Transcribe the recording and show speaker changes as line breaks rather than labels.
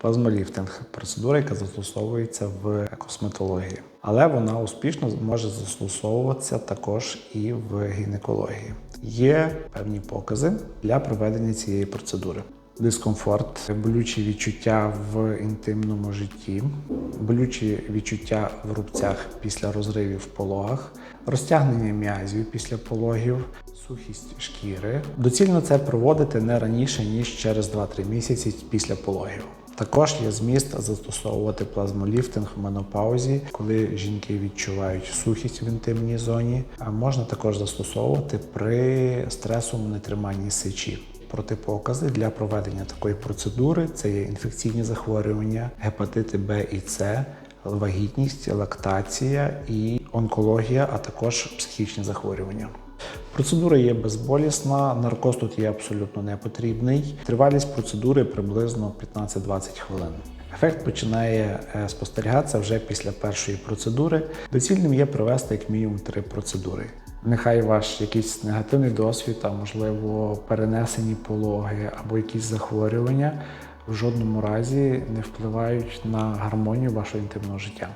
Плазмоліфтинг процедура, яка застосовується в косметології, але вона успішно може застосовуватися також і в гінекології. Є певні покази для проведення цієї процедури. Дискомфорт, болючі відчуття в інтимному житті, болючі відчуття в рубцях після розривів в пологах, розтягнення м'язів після пологів, сухість шкіри. Доцільно це проводити не раніше ніж через 2-3 місяці після пологів. Також є зміст застосовувати плазмоліфтинг в менопаузі, коли жінки відчувають сухість в інтимній зоні. А можна також застосовувати при стресовому нетриманні сечі. Протипокази для проведення такої процедури це є інфекційні захворювання, гепатити Б і С, вагітність, лактація і онкологія, а також психічні захворювання. Процедура є безболісна, наркоз тут є абсолютно не потрібний. Тривалість процедури приблизно 15-20 хвилин. Ефект починає е, спостерігатися вже після першої процедури. Доцільним є провести як мінімум три процедури. Нехай ваш якийсь негативний досвід, а можливо перенесені пологи або якісь захворювання в жодному разі не впливають на гармонію вашого інтимного життя.